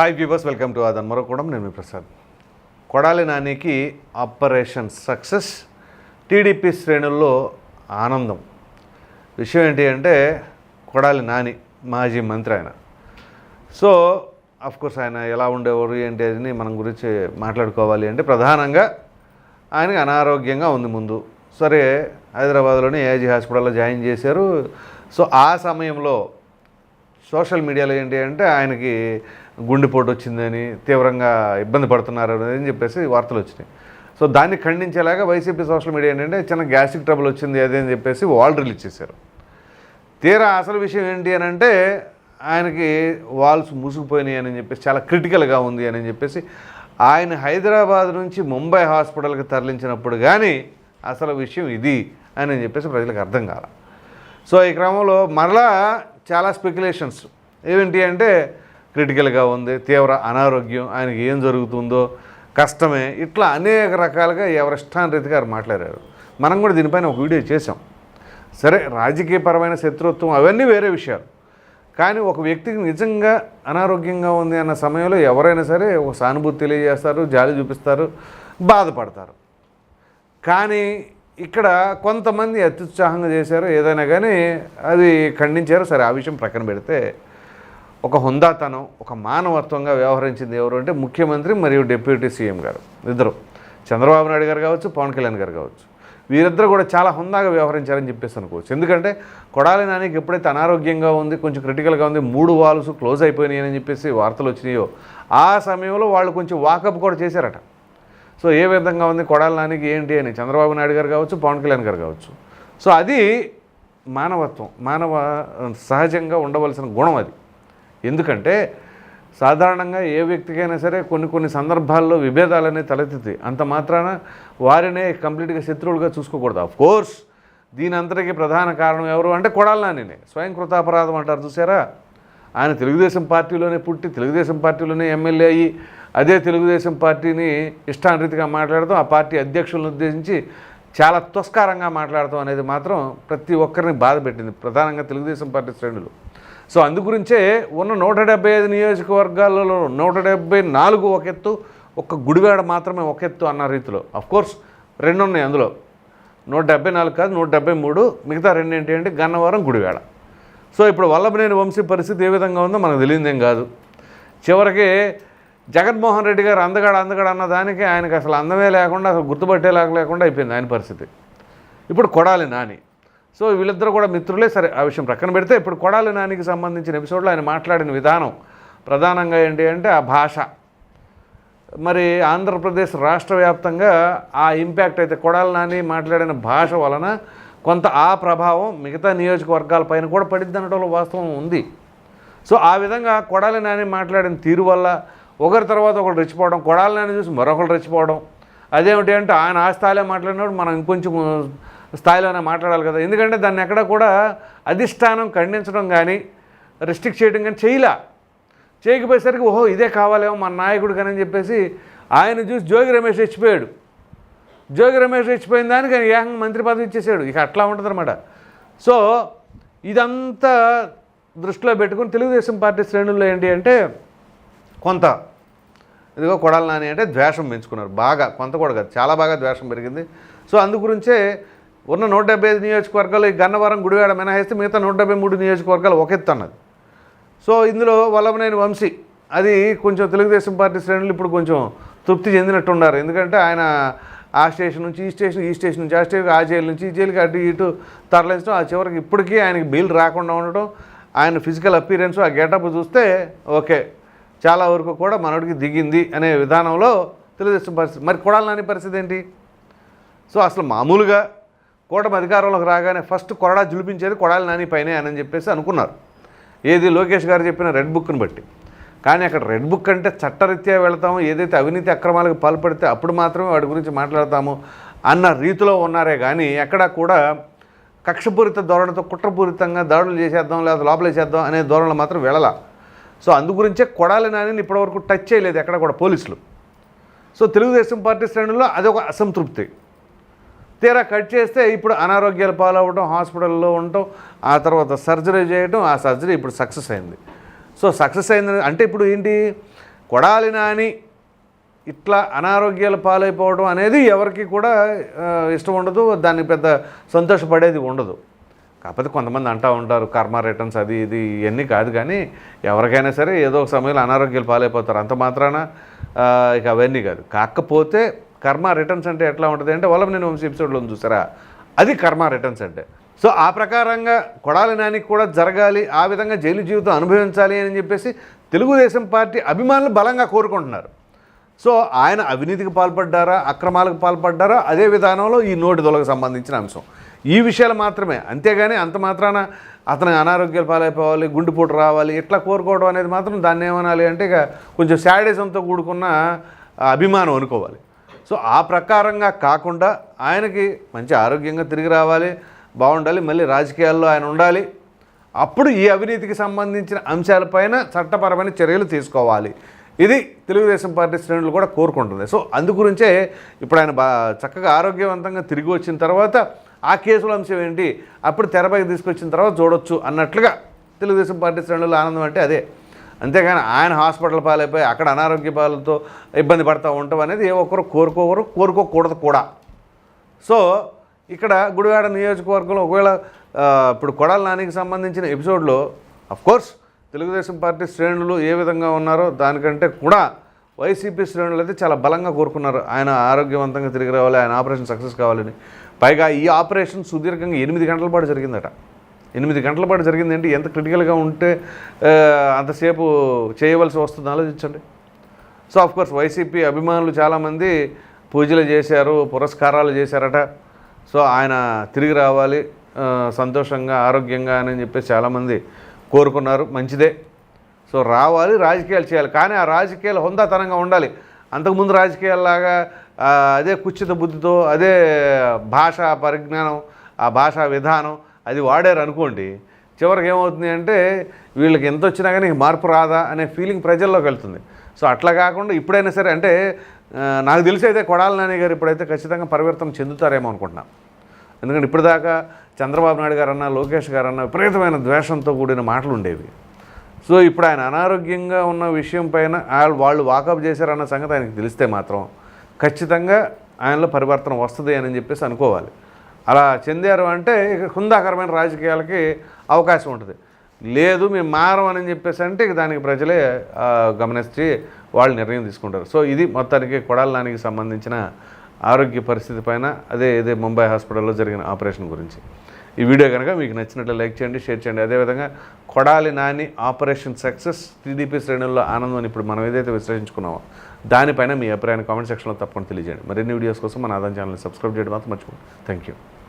Hi viewers welcome to అదన్ మరొకడం నేను మీ ప్రసాద్ కొడాలి నానికి ఆపరేషన్ సక్సెస్ టీడీపీ శ్రేణుల్లో ఆనందం. విషయం ఏంటి అంటే కొడాలి నాని మాజీ మంత్రి ఆయన. సో కోర్స్ ఆయన ఎలా ఉండేవారు ఏంటి అని మనం గురించి మాట్లాడుకోవాలి అంటే ప్రధానంగా ఆయనకి అనారోగ్యంగా ఉంది ముందు. సరే హైదరాబాద్లోని ఏజీ హాస్పిటల్లో జాయిన్ చేశారు. సో ఆ సమయంలో సోషల్ మీడియాలో ఏంటి అంటే ఆయనకి గుండెపోటు వచ్చిందని తీవ్రంగా ఇబ్బంది పడుతున్నారు అని చెప్పేసి వార్తలు వచ్చినాయి సో దాన్ని ఖండించేలాగా వైసీపీ సోషల్ మీడియా ఏంటంటే చిన్న గ్యాస్ట్రిక్ ట్రబుల్ వచ్చింది అదే అని చెప్పేసి వాళ్ళు రిలీజ్ చేశారు తీరా అసలు విషయం ఏంటి అని అంటే ఆయనకి వాల్స్ మూసుకుపోయినాయి అని చెప్పేసి చాలా క్రిటికల్గా ఉంది అని చెప్పేసి ఆయన హైదరాబాద్ నుంచి ముంబై హాస్పిటల్కి తరలించినప్పుడు కానీ అసలు విషయం ఇది అని చెప్పేసి ప్రజలకు అర్థం కాల. సో ఈ క్రమంలో మరలా చాలా స్పెక్యులేషన్స్. ఏమిటి అంటే క్రిటికల్గా ఉంది తీవ్ర అనారోగ్యం ఆయనకి ఏం జరుగుతుందో కష్టమే ఇట్లా అనేక రకాలుగా ఎవరిష్టాన్ రీతిగా మాట్లాడారు. మనం కూడా దీనిపైన ఒక వీడియో చేసాం సరే రాజకీయపరమైన శత్రుత్వం అవన్నీ వేరే విషయాలు. కానీ ఒక వ్యక్తికి నిజంగా అనారోగ్యంగా ఉంది అన్న సమయంలో ఎవరైనా సరే ఒక సానుభూతి తెలియజేస్తారు జాలి చూపిస్తారు బాధపడతారు. కానీ ఇక్కడ కొంతమంది అత్యుత్సాహంగా చేశారు ఏదైనా కానీ అది ఖండించారు సరే ఆ విషయం ప్రక్కన పెడితే ఒక హుందాతనం ఒక మానవత్వంగా వ్యవహరించింది ఎవరు అంటే ముఖ్యమంత్రి మరియు డిప్యూటీ సీఎం గారు. ఇద్దరు. చంద్రబాబు నాయుడు గారు కావచ్చు పవన్ కళ్యాణ్ గారు కావచ్చు. వీరిద్దరు కూడా చాలా హుందాగా వ్యవహరించారని చెప్పేసి అనుకోవచ్చు. ఎందుకంటే కొడాలి నానికి ఎప్పుడైతే అనారోగ్యంగా ఉంది కొంచెం క్రిటికల్గా ఉంది మూడు వాల్స్ క్లోజ్ అయిపోయినాయి అని చెప్పేసి వార్తలు వచ్చినాయో ఆ సమయంలో వాళ్ళు కొంచెం వాకప్ కూడా చేశారట. సో ఏ విధంగా ఉంది కొడాలి నానికి ఏంటి అని చంద్రబాబు నాయుడు గారు కావచ్చు పవన్ కళ్యాణ్ గారు కావచ్చు. సో అది మానవత్వం మానవ సహజంగా ఉండవలసిన గుణం అది. ఎందుకంటే సాధారణంగా ఏ వ్యక్తికైనా సరే కొన్ని కొన్ని సందర్భాల్లో విభేదాలనే తలెత్తుతాయి. అంత మాత్రాన వారినే కంప్లీట్గా శత్రువులుగా చూసుకోకూడదు. ఆఫ్ కోర్స్ దీని అంతటికీ ప్రధాన కారణం ఎవరు అంటే కొడాలి స్వయం కృతాపరాధం అంటారు చూసారా? ఆయన తెలుగుదేశం పార్టీలోనే పుట్టి తెలుగుదేశం పార్టీలోనే ఎమ్మెల్యే అయ్యి అదే తెలుగుదేశం పార్టీని ఇష్టానురీతిగా మాట్లాడతాం ఆ పార్టీ అధ్యక్షులను ఉద్దేశించి చాలా తుస్కారంగా మాట్లాడతాం అనేది మాత్రం ప్రతి ఒక్కరిని బాధ పెట్టింది. ప్రధానంగా తెలుగుదేశం పార్టీ శ్రేణులు. సో అందుగురించే ఉన్న నూట డెబ్బై ఐదు నియోజకవర్గాలలో నూట డెబ్బై నాలుగు ఒక ఎత్తు ఒక్క గుడివాడ మాత్రమే ఒక ఎత్తు అన్న రీతిలో. కోర్స్ రెండు ఉన్నాయి అందులో. నూట డెబ్బై నాలుగు కాదు నూట డెబ్బై మూడు మిగతా రెండు ఏంటి అంటే గన్నవరం గుడివాడ. సో ఇప్పుడు వల్లభనేని వంశీ పరిస్థితి ఏ విధంగా ఉందో మనకు తెలియదేం కాదు. చివరికి జగన్మోహన్ రెడ్డి గారు అందగాడు అందగాడు అన్న దానికి ఆయనకు అసలు అందమే లేకుండా అసలు గుర్తుపట్టేలాగా లేకుండా అయిపోయింది ఆయన పరిస్థితి. ఇప్పుడు కొడాలి నాని. సో వీళ్ళిద్దరూ కూడా మిత్రులే సరే ఆ విషయం ప్రక్కన పెడితే ఇప్పుడు కొడాలి నానికి సంబంధించిన ఎపిసోడ్లో ఆయన మాట్లాడిన విధానం ప్రధానంగా ఏంటి అంటే ఆ భాష. మరి ఆంధ్రప్రదేశ్ రాష్ట్ర వ్యాప్తంగా ఆ ఇంపాక్ట్ అయితే కొడాలి నాని మాట్లాడిన భాష వలన కొంత ఆ ప్రభావం మిగతా నియోజకవర్గాలపైన కూడా పడిద్ది అనడంలో వాస్తవం ఉంది. సో ఆ విధంగా కొడాలి నాని మాట్లాడిన తీరు వల్ల ఒకరి తర్వాత ఒకరు రెచ్చిపోవడం కొడాలి నాని చూసి మరొకరు రెచ్చిపోవడం అదేమిటి అంటే ఆయన ఆస్థాలే మాట్లాడినప్పుడు మనం ఇంకొంచెం స్థాయిలోనే మాట్లాడాలి కదా. ఎందుకంటే దాన్ని ఎక్కడ కూడా అధిష్టానం ఖండించడం కానీ రెస్ట్రిక్ట్ చేయడం కానీ చేయలే. చేయకపోయేసరికి ఓహో ఇదే కావాలేమో మన నాయకుడు కానీ అని చెప్పేసి ఆయన చూసి జోగి రమేష్ రెచ్చిపోయాడు జోగి రమేష్ రెచ్చిపోయిన దానికి ఆయన ఏకంగా మంత్రి పదవి ఇచ్చేసాడు. ఇక అట్లా ఉంటుందన్నమాట. సో ఇదంతా దృష్టిలో పెట్టుకుని తెలుగుదేశం పార్టీ శ్రేణుల్లో ఏంటి అంటే కొంత ఇదిగో కొడాలి నాని అంటే ద్వేషం పెంచుకున్నారు. బాగా కొంత కూడా కాదు. చాలా బాగా ద్వేషం పెరిగింది. సో అందు గురించే ఉన్న నూట డెబ్బై ఐదు నియోజకవర్గాలు ఈ గన్నవరం గుడివాడ మినహాయిస్తే మిగతా నూట డెబ్బై మూడు నియోజకవర్గాలు ఒక ఎత్తు సో ఇందులో వల్లభనేని వంశీ అది కొంచెం తెలుగుదేశం పార్టీ శ్రేణులు ఇప్పుడు కొంచెం తృప్తి చెందినట్టున్నారు. ఎందుకంటే ఆయన ఆ స్టేషన్ నుంచి ఈ స్టేషన్ ఈ స్టేషన్ నుంచి ఆ స్టేషన్ ఆ జైలు నుంచి ఈ జైలుకి అటు ఇటు తరలించడం ఆ చివరికి ఇప్పటికీ ఆయనకి బెయిల్ రాకుండా ఉండటం ఆయన ఫిజికల్ అపీరెన్స్ ఆ గెటప్ చూస్తే ఓకే చాలా వరకు కూడా మనోడికి దిగింది అనే విధానంలో తెలుగుదేశం పరిస్థితి. మరి కొడాలి నాని పరిస్థితి ఏంటి? సో అసలు మామూలుగా కూటమి అధికారంలోకి రాగానే ఫస్ట్ కొరడా జులిపించేది కొడాలి నాని పైనే అని చెప్పేసి అనుకున్నారు. ఏది లోకేష్ గారు చెప్పిన రెడ్ బుక్ని బట్టి. కానీ అక్కడ రెడ్ బుక్ అంటే చట్టరీత్యా వెళతాము ఏదైతే అవినీతి అక్రమాలకు పాల్పడితే అప్పుడు మాత్రమే వాటి గురించి మాట్లాడతాము అన్న రీతిలో ఉన్నారే కానీ ఎక్కడా కూడా కక్షపూరిత ధోరణితో కుట్రపూరితంగా దాడులు చేసేద్దాం లేదా లోపలేసేద్దాం అనే ధోరణిలో మాత్రం వెళ్ళాల. సో అందుగురించే కొడాలి నాని ఇప్పటివరకు టచ్ చేయలేదు ఎక్కడ కూడా పోలీసులు. సో తెలుగుదేశం పార్టీ శ్రేణుల్లో అదొక అసంతృప్తి. తీరా కట్ చేస్తే ఇప్పుడు అనారోగ్యాలు పాలవ్వటం హాస్పిటల్లో ఉండటం ఆ తర్వాత సర్జరీ చేయడం ఆ సర్జరీ ఇప్పుడు సక్సెస్ అయింది. సో సక్సెస్ అయింది అంటే ఇప్పుడు ఏంటి? కొడాలి నాని ఇట్లా అనారోగ్యాలు పాలైపోవడం అనేది ఎవరికి కూడా ఇష్టం ఉండదు దాన్ని పెద్ద సంతోషపడేది ఉండదు. కాకపోతే కొంతమంది అంటూ ఉంటారు కర్మ రిటర్న్స్ అది ఇది ఇవన్నీ కాదు కానీ ఎవరికైనా సరే ఏదో ఒక సమయంలో అనారోగ్యాలు పాలైపోతారు. అంత మాత్రాన ఇక అవన్నీ కాదు. కాకపోతే కర్మ రిటర్న్స్ అంటే ఎట్లా ఉంటుంది అంటే వల్ల నేను వంశీ ఎపిసోడ్లో ఉంది చూసారా? అది కర్మ రిటర్న్స్ అంటే. సో ఆ ప్రకారంగా కొడాలి నానికి కూడా జరగాలి ఆ విధంగా జైలు జీవితం అనుభవించాలి అని చెప్పేసి తెలుగుదేశం పార్టీ అభిమానులు బలంగా కోరుకుంటున్నారు. సో ఆయన అవినీతికి పాల్పడ్డారా అక్రమాలకు పాల్పడ్డారా అదే విధానంలో ఈ నోటి దొలకు సంబంధించిన అంశం. ఈ విషయాలు మాత్రమే. అంతేగాని అంత మాత్రాన అతను అనారోగ్యాలు పాలైపోవాలి గుండెపోటు రావాలి ఇట్లా కోరుకోవడం అనేది మాత్రం దాన్ని ఏమనాలి అంటే ఇక కొంచెం శాడిజంతో కూడుకున్న అభిమానం అనుకోవాలి. సో ఆ ప్రకారంగా కాకుండా ఆయనకి మంచి ఆరోగ్యంగా తిరిగి రావాలి బాగుండాలి మళ్ళీ రాజకీయాల్లో ఆయన ఉండాలి. అప్పుడు ఈ అవినీతికి సంబంధించిన అంశాలపైన చట్టపరమైన చర్యలు తీసుకోవాలి. ఇది తెలుగుదేశం పార్టీ శ్రేణులు కూడా కోరుకుంటుంది. సో అందుగురించే ఇప్పుడు ఆయన బా చక్కగా ఆరోగ్యవంతంగా తిరిగి వచ్చిన తర్వాత ఆ కేసుల అంశం ఏంటి అప్పుడు తెరపైకి తీసుకొచ్చిన తర్వాత చూడొచ్చు అన్నట్లుగా తెలుగుదేశం పార్టీ శ్రేణులు ఆనందం అంటే అదే. అంతేగాని ఆయన హాస్పిటల్ పాలైపోయి అక్కడ అనారోగ్య పాలతో ఇబ్బంది పడతా ఉంటాం అనేది ఏ ఒక్కరు కోరుకోవరు కోరుకోకూడదు కూడా. సో ఇక్కడ గుడివాడ నియోజకవర్గంలో ఒకవేళ ఇప్పుడు కొడాల నానికి సంబంధించిన ఎపిసోడ్లో కోర్స్ తెలుగుదేశం పార్టీ శ్రేణులు ఏ విధంగా ఉన్నారో దానికంటే కూడా వైసీపీ శ్రేణులు అయితే చాలా బలంగా కోరుకున్నారు. ఆయన ఆరోగ్యవంతంగా తిరిగి రావాలి ఆయన ఆపరేషన్ సక్సెస్ కావాలని. పైగా ఈ ఆపరేషన్ సుదీర్ఘంగా ఎనిమిది గంటల పాటు జరిగిందట. ఎనిమిది గంటల పాటు జరిగింది ఏంటి ఎంత క్రిటికల్గా ఉంటే అంతసేపు చేయవలసి వస్తుంది ఆలోచించండి. సో ఆఫ్ కోర్స్ వైసీపీ అభిమానులు చాలామంది పూజలు చేశారు పురస్కారాలు చేశారట. సో ఆయన తిరిగి రావాలి సంతోషంగా ఆరోగ్యంగా అని చెప్పేసి చాలామంది కోరుకున్నారు. మంచిదే. సో రావాలి రాజకీయాలు చేయాలి. కానీ ఆ రాజకీయాలు హుందాతనంగా ఉండాలి. అంతకుముందు రాజకీయాల్లాగా అదే కుచిత బుద్ధితో అదే భాషా పరిజ్ఞానం ఆ భాషా విధానం అది వాడారు అనుకోండి చివరికి ఏమవుతుంది అంటే వీళ్ళకి ఎంత వచ్చినా కానీ మార్పు రాదా అనే ఫీలింగ్ ప్రజల్లోకి వెళ్తుంది. సో అట్లా కాకుండా ఇప్పుడైనా సరే అంటే నాకు తెలిసి అయితే కొడాల నాని గారు ఇప్పుడైతే ఖచ్చితంగా పరివర్తన చెందుతారేమో అనుకుంటున్నా. ఎందుకంటే ఇప్పటిదాకా చంద్రబాబు నాయుడు గారు అన్న లోకేష్ గారు అన్న విపరీతమైన ద్వేషంతో కూడిన మాటలు ఉండేవి. సో ఇప్పుడు ఆయన అనారోగ్యంగా ఉన్న విషయం పైన వాళ్ళు వాకప్ చేశారన్న సంగతి ఆయనకు తెలిస్తే మాత్రం ఖచ్చితంగా ఆయనలో పరివర్తన వస్తుంది అని చెప్పేసి అనుకోవాలి. అలా చెందారు అంటే ఇక హుందాకరమైన రాజకీయాలకి అవకాశం ఉంటుంది. లేదు మేము మారం అని చెప్పేసి అంటే ఇక దానికి ప్రజలే గమనించి వాళ్ళు నిర్ణయం తీసుకుంటారు. సో ఇది మొత్తానికి కొడాలనానికి సంబంధించిన ఆరోగ్య పరిస్థితి పైన అదే ఇదే ముంబై హాస్పిటల్లో జరిగిన ఆపరేషన్ గురించి. ఈ వీడియో కనుక మీకు నచ్చినట్లు లైక్ చేయండి షేర్ చేయండి. అదేవిధంగా Kodali Nani operation success TDP శ్రేణుల్లో ఆనందం ఇప్పుడు మనం ఏదైతే విశ్లేషించుకున్నామో దానిపైన మీ అభిప్రాయాన్ని కామెంట్ సెక్షన్లో తప్పకుండా తెలియజేయండి. మరిన్ని వీడియోస్ కోసం మన ఆదాయం ఛానల్ని సబ్స్క్రైబ్ చేయడం మాత్రం మర్చిపోండి థ్యాంక్ యూ.